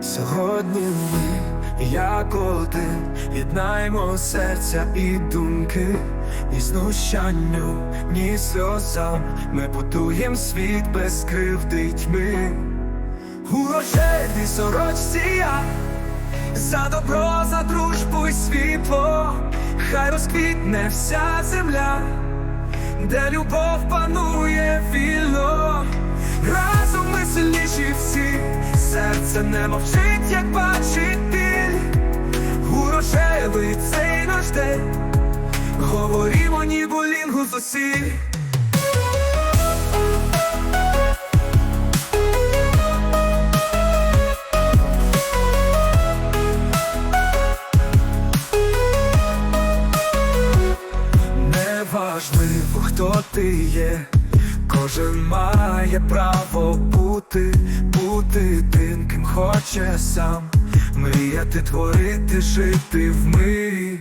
Сьогодні ми, як один, єднаємо серця і думки, ні знущанню, ні сльозам. Ми будуєм світ без кривди тьми. У рожевій сорочці я за добро, за дружбу й світло, хай розквітне вся земля, де любов панує вільно, разом ми сильніші всі, серце не мовчить, як бачить біль, у цей наш день, говоримо ніби лінгу зусиль. Неважливо, хто ти є, кожен має право бути, бути тим, ким хоче сам, мріяти, творити, жити в мирі.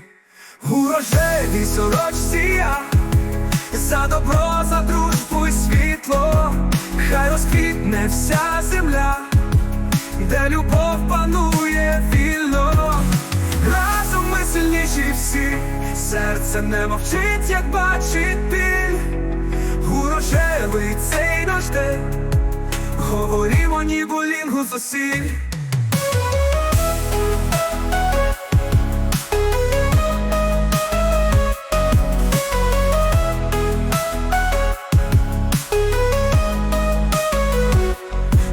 У рожевій сорочці я. За добро, за дружбу й світло, хай розквітне вся земля, де любов панує серце не мовчить, як бачить біль. У рожевий цей наш день, говоримо ніби лінгу зусиль.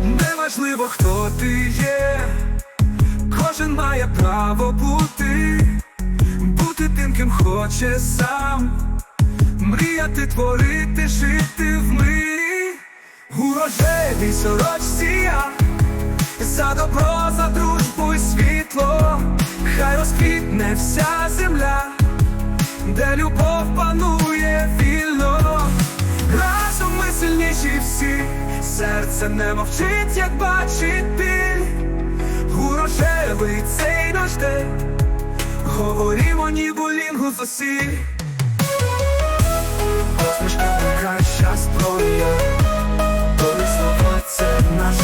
Неважливо, хто ти є, кожен має право бути, хоче сам, мріяти, творити, жити в мирі, у рожевій сорочці я за добро, за дружбу й світло, хай розквітне вся земля, де любов панує вільно, разом ми сильніші всі, серце не мовчить, як бачить біль. У рожевий цей наш день. Говоримо ніби лінгу зусиль Посмішка найкраща зброя Добрі слова це наш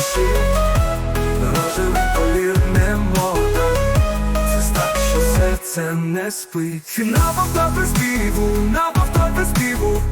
Рожевий колір не мода Це знак, що серце не спить. На повтор без співу, на повтор без співу